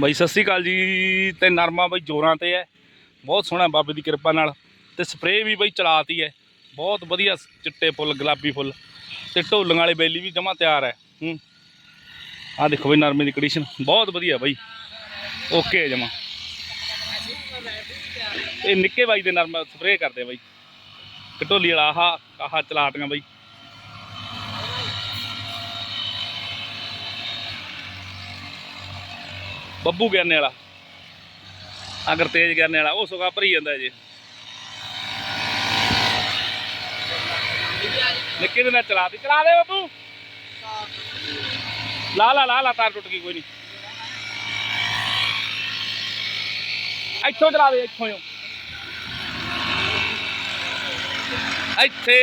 ਬਾਈ, ਸਤਿ ਸ੍ਰੀ ਅਕਾਲ ਜੀ। ਤੇ ਨਰਮਾ ਬਾਈ ਜੋਰਾਂ ਤੇ ਹੈ। ਬਹੁਤ ਸੋਹਣਾ ਬਾਬੇ ਦੀ ਕਿਰਪਾ ਨਾਲ। ਤੇ ਸਪਰੇਅ ਵੀ ਬਾਈ ਚਲਾਤੀ ਹੈ। ਬਹੁਤ ਵਧੀਆ ਚਿੱਟੇ ਫੁੱਲ, ਗੁਲਾਬੀ ਫੁੱਲ। ਤੇ ਢੋਲੀਆਂ ਵਾਲੇ ਬੇਲੀ ਵੀ ਜਮਾ ਤਿਆਰ ਹੈ। ਹੂੰ। ਆਹ ਦੇਖੋ ਬਾਈ ਨਰਮੇ ਦੀ ਕੰਡੀਸ਼ਨ ਬਹੁਤ ਵਧੀਆ ਬਾਈ। ਓਕੇ ਹੈ ਜਮਾ। ਇਹ ਨਿੱਕੇ ਬਾਈ ਦੇ ਨਰਮਾ ਸਪਰੇਅ ਕਰਦੇ ਬਾਈ। ਕਟੋਲੀ ਵਾਲਾ, ਆਹ ਆਹ ਚਲਾਟੀਆਂ ਬਾਈ। ਬੱਬੂ ਗਿਆਨੇ ਵਾਲਾ। ਅਗਰ ਤੇਜ ਗਿਆਨੇ ਵਾਲਾ, ਉਹ ਸੁਗਾ ਭਰੀ ਜਾਂਦਾ ਜੀ। ਨਿੱਕੇ ਦੇ ਨਾਲ ਚਲਾ ਦੇ ਚਲਾ ਦੇ ਬੱਬੂ। ਲਾ ਲਾ ਲਾ ਲਾ, ਤਾਰ ਟੁੱਟ ਗਈ, ਕੋਈ ਨਹੀਂ ਇੱਥੋਂ ਚਲਾ ਦੇ, ਇੱਥੋਂ ਇੱਥੇ।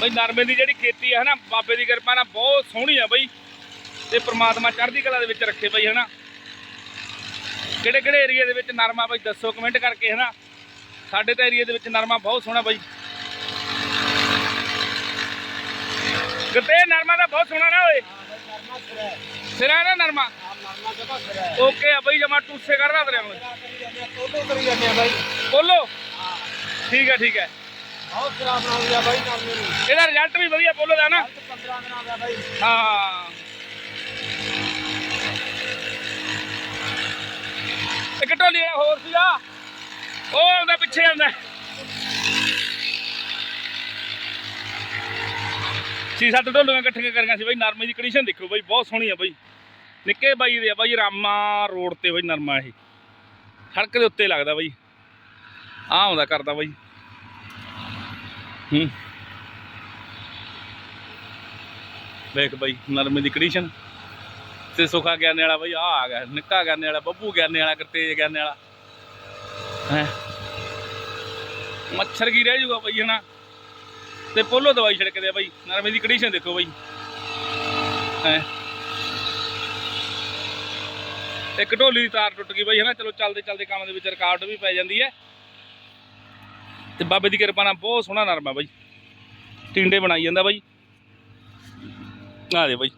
ਬਈ ਨਰਮੇ ਦੀ ਜਿਹੜੀ ਖੇਤੀ ਹੈ ਨਾ ਬਾਬੇ ਦੀ ਕਿਰਪਾ ਨਾਲ ਬਹੁਤ ਸੋਹਣੀ ਆ ਬਈ। ਤੇ ਪ੍ਰਮਾਤਮਾ ਚੜ੍ਹਦੀ ਕਲਾ ਦੇ ਵਿੱਚ ਰੱਖੇ ਬਈ ਹਨਾ। ਕਿਹੜੇ ਕਿਹੜੇ ਏਰੀਆ ਦੇ ਵਿੱਚ ਨਰਮਾ ਬਈ ਦੱਸੋ ਕਮੈਂਟ ਕਰਕੇ ਹਨਾ। ਸਾਡੇ ਤਾਂ ਏਰੀਆ ਦੇ ਵਿੱਚ ਨਰਮਾ ਬਹੁਤ ਸੋਹਣਾ ਬਈ। ਕਿਤੇ ਨਰਮਾ ਦਾ ਬਹੁਤ ਸੋਹਣਾ ਨਾ ਓਏ। ਸਿਰਾ ਨਾ ਨਰਮਾ। ਓਕੇ ਆ ਬਈ ਜਮਾ ਟੂਸੇ ਕਰਦਾ ਤੇਰੇ ਬੋਲੋ। ਠੀਕ ਹੈ ਠੀਕ ਹੈ ਇਹਦਾ ਰਿਜ਼ਲਟ ਵੀ ਵਧੀਆ ਬੋਲੋ ਦਾ ਨਾ ਹਾਂ। ਇੱਕ ਵਾਲਾ ਹੋਰ ਸੀਗਾ। ਉਹ ਆਉਂਦਾ ਪਿੱਛੇ ਆਉਂਦਾ। ਛੇ ਸੱਤ ਢੋਲੀਆਂ ਇਕੱਠੀਆਂ ਕਰੀਆਂ ਸੀ ਬਈ ਨਰਮੇ ਦੀ ਕੰਡੀਸ਼ਨ ਦੇਖੋ ਬਈ ਬਹੁਤ ਸੋਹਣੀ ਆ ਬਈ। ਨਿੱਕੇ ਬਾਈ ਦੇ ਆ ਬਾਈ ਰਾਮਾ ਰੋਡ ਤੇ ਬਈ ਨਰਮਾ ਇਹ। ਸੜਕ ਦੇ ਉੱਤੇ ਲੱਗਦਾ ਬਈ। ਆ ਆਉਂਦਾ ਕਰਦਾ ਬਈ। ਹੂੰ। ਵੇਖ ਬਈ, ਨਰਮੇ ਦੀ ਕੰਡੀਸ਼ਨ ਤੇ ਸੁਖਾ ਗਿਆਨੇ ਵਾਲਾ ਬਈ ਆ ਆ ਗਿਆ, ਨਿੱਕਾ ਗਿਆਨੇ ਵਾਲਾ, ਬੱਬੂ ਗਿਆਨੇ ਵਾਲਾ ਕਰਤੇਜ ਗਿਆਨੇ ਵਾਲਾ। ਹੈ। ਮੱਛਰ ਕੀ ਰਹਿ ਜੂਗਾ ਬਈ, ਹਨਾ? ਤੇ ਪੋਲੋ ਦਵਾਈ ਛਿੜਕਦੇ ਆ ਬਈ, ਨਰਮੇ ਦੀ ਕੰਡੀਸ਼ਨ ਦੇਖੋ ਬਈ। ਹੈ। ਇੱਕ ਢੋਲੀ ਦੀ ਤਾਰ ਟੁੱਟ ਗਈ ਬਈ, ਹਨਾ? ਚਲੋ ਚੱਲਦੇ ਚੱਲਦੇ ਕੰਮ ਦੇ ਵਿੱਚ ਰੁਕਾਵਟ ਵੀ ਪੈ ਜਾਂਦੀ ਹੈ। ਤੇ ਬਾਬੇ ਦੀ ਕਿਰਪਾ ਨਾਲ ਬਹੁਤ ਸੋਹਣਾ ਨਰਮਾ ਬਾਈ। ਟਿੰਡੇ ਬਣਾਈ ਜਾਂਦਾ ਬਾਈ। ਆ ਦੇ ਬਾਈ।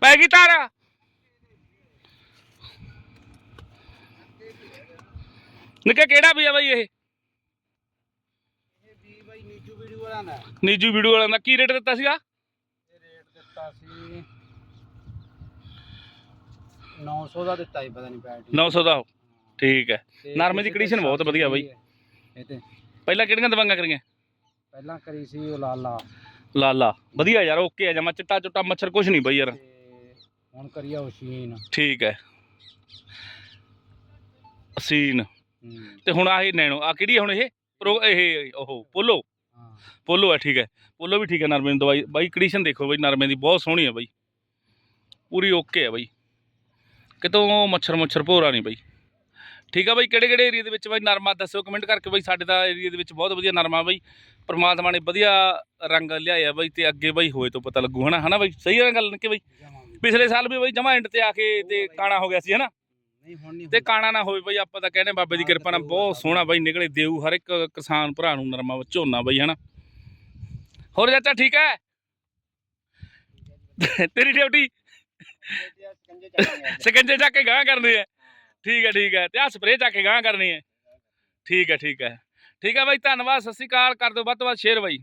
ਪੈ ਗਈ ਤਾਰਾ। ਨਿੱਕਾ ਕਿਹੜਾ ਵੀ ਆ ਬਾਈ ਇਹ? ਨੀਜੂ ਵੀਡੀਓ ਵਾਲਿਆਂ ਦਾ ਕੀ ਰੇਟ ਦਿੱਤਾ ਸੀਗਾ? ਦਿੱਤਾ ਸੀ 900 ਦਾ ਦਿੱਤਾ ਸੀ ਪਤਾ ਨਹੀਂ ਪੈਟ 900 ਦਾ ਠੀਕ ਹੈ। ਨਰਮੇ ਦੀ ਕੰਡੀਸ਼ਨ ਬਹੁਤ ਵਧੀਆ ਬਾਈ। ਇਹ ਤੇ ਪਹਿਲਾਂ ਕਿਹੜੀਆਂ ਦਵਾਈਆਂ ਕਰੀਆਂ? ਪਹਿਲਾਂ ਕਰੀ ਸੀ ਉਹ ਲਾਲਾ। ਲਾਲਾ। ਵਧੀਆ ਯਾਰ ਓਕੇ ਆ ਜਮਾ ਚਿੱਟਾ ਚੁੱਟਾ ਮੱਛਰ ਕੁਛ ਨਹੀਂ ਬਈ ਯਾਰ। ਹੁਣ ਕਰੀ ਆ ਉਸ਼ੀਨ ਠੀਕ ਹੈ। ਸੀਨ। ਤੇ ਹੁਣ ਆਹ ਇਹ ਨੈਣੋ ਆ ਕਿਹੜੀ ਹੁਣ ਇਹ? ਪ੍ਰੋ ਇਹ ਉਹ ਪੋਲੋ। ਪੋਲੋ ਹੈ ਠੀਕ ਹੈ। ਪੋਲੋ ਵੀ ਠੀਕ ਹੈ ਨਰਮੇ ਦੀ ਦਵਾਈ। ਬਾਈ ਕੰਡੀਸ਼ਨ ਦੇਖੋ ਬਈ ਨਰਮੇ ਦੀ ਬਹੁਤ ਸੋਹਣੀ ਹੈ ਬਈ। ਪੂਰੀ ਓਕੇ ਹੈ ਬਈ। ਕਿਤੋਂ ਮੱਛਰ ਮੁੱਛਰ ਭੋਰਾ ਨਹੀਂ ਬਈ। ਠੀਕ ਆ ਬਈ ਕਿਹੜੇ ਕਿਹੜੇ ਏਰੀਆ ਦੇ ਵਿੱਚ ਬਈ ਨਰਮਾ ਦੱਸਿਓ ਕਮੈਂਟ ਕਰਕੇ ਬਈ। ਸਾਡੇ ਦਾ ਏਰੀਆ ਦੇ ਵਿੱਚ ਬਹੁਤ ਵਧੀਆ ਨਰਮਾ ਬਈ। ਪ੍ਰਮਾਤਮਾ ਨੇ ਵਧੀਆ ਰੰਗ ਲਿਆਇਆ ਬਈ ਤੇ ਅੱਗੇ ਬਈ ਹੋਏ ਤੋਂ ਪਤਾ ਲੱਗੂ ਹਨਾ? ਹਨਾ ਬਈ? ਸਹੀ ਹੈ ਗੱਲ ਕਿ ਬਈ। ਪਿਛਲੇ ਸਾਲ ਵੀ ਬਈ ਜਮਾ ਐਂਡ ਤੇ ਆ ਕੇ ਤੇ ਕਾਣਾ ਹੋ ਗਿਆ ਸੀ ਹਨਾ? ਤੇ ਕਾਣਾ ਨਾ ਹੋਵੇ ਬਈ ਆਪਾਂ ਤਾਂ ਕਹਿੰਦੇ ਬਾਬੇ ਦੀ ਕਿਰਪਾ ਨਾਲ ਬਹੁਤ ਸੋਹਣਾ ਬਈ ਨਿਕਲੇ ਦੇਊ ਹਰ ਇੱਕ ਕਿਸਾਨ ਭਰਾ ਨੂੰ ਨਰਮਾ ਝੋਨਾ ਬਈ ਹਨਾ? ਹੋਰ ਚਾਚਾ, ਠੀਕ ਹੈ? ਤੇਰੀ ਡਿਊਟੀ ਸਕੰਜੇ ਚੱਕ ਕੇ ਗਾਂ ਕਰਨੀ ਹੈ। ਠੀਕ ਹੈ ਠੀਕ ਹੈ। ਤੇ ਆ ਸਪਰੇਅ ਚੱਕ ਕੇ ਗਾਂ ਕਰਨੀ ਹੈ। ਠੀਕ ਹੈ ਠੀਕ ਹੈ। ਠੀਕ ਹੈ ਬਾਈ, ਧੰਨਵਾਦ, ਸਤਿ ਸ਼੍ਰੀ ਅਕਾਲ। ਕਰ ਦਿਓ ਵੱਧ ਤੋਂ ਵੱਧ ਸ਼ੇਅਰ ਬਾਈ।